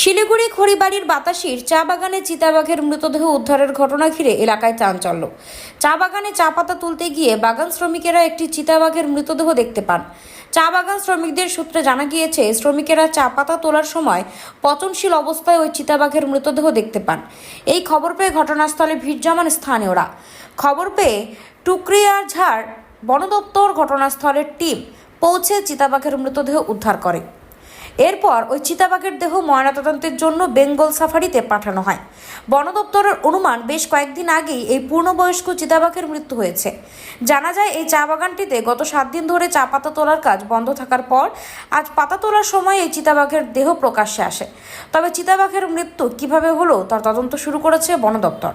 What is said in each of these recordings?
শিলিগুড়ি খড়িবাড়ির বাতাসির চা বাগানে চিতাবাঘের মৃতদেহ উদ্ধারের ঘটনা ঘিরে এলাকায় চাঞ্চল্য। চা বাগানে চা পাতা তুলতে গিয়ে বাগান শ্রমিকেরা একটি চিতাবাঘের মৃতদেহ দেখতে পান। চা বাগান শ্রমিকদের সূত্রে জানা গিয়েছে, শ্রমিকেরা চা পাতা তোলার সময় পচনশীল অবস্থায় ওই চিতাবাঘের মৃতদেহ দেখতে পান। এই খবর পেয়ে ঘটনাস্থলে ভিড় জমান স্থানীয়রা। খবর পেয়ে টুকরিয়ার ঝাড় বন দপ্তর ঘটনাস্থলের টিম পৌঁছে চিতাবাঘের মৃতদেহ উদ্ধার করে। এরপর ওই চিতাবাঘের দেহ ময়নাতদন্তের জন্য বেঙ্গল সাফারিতে পাঠানো হয়। বন দপ্তরের অনুমান বেশ কয়েকদিন আগেই এই পূর্ণবয়স্ক চিতাবাঘের মৃত্যু হয়েছে। জানা যায়, এই চা বাগানটিতে গত সাত দিন ধরে চা পাতা তোলার কাজ বন্ধ থাকার পর আজ পাতা তোলার সময় এই চিতাবাঘের দেহ প্রকাশ্যে আসে। তবে চিতাবাঘের মৃত্যু কীভাবে হলো তার তদন্ত শুরু করেছে বন দপ্তর।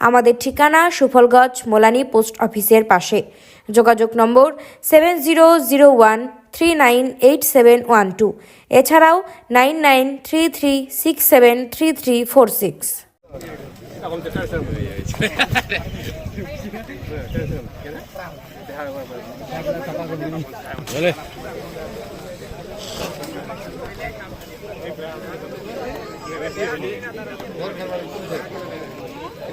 আমাদের ঠিকানা সুফলগঞ্জ মোলানি পোস্ট অফিসের পাশে। যোগাযোগ নম্বর seven zero zero one three nine eight seven one two এছাড়াও nine nine three three six seven three three four six আর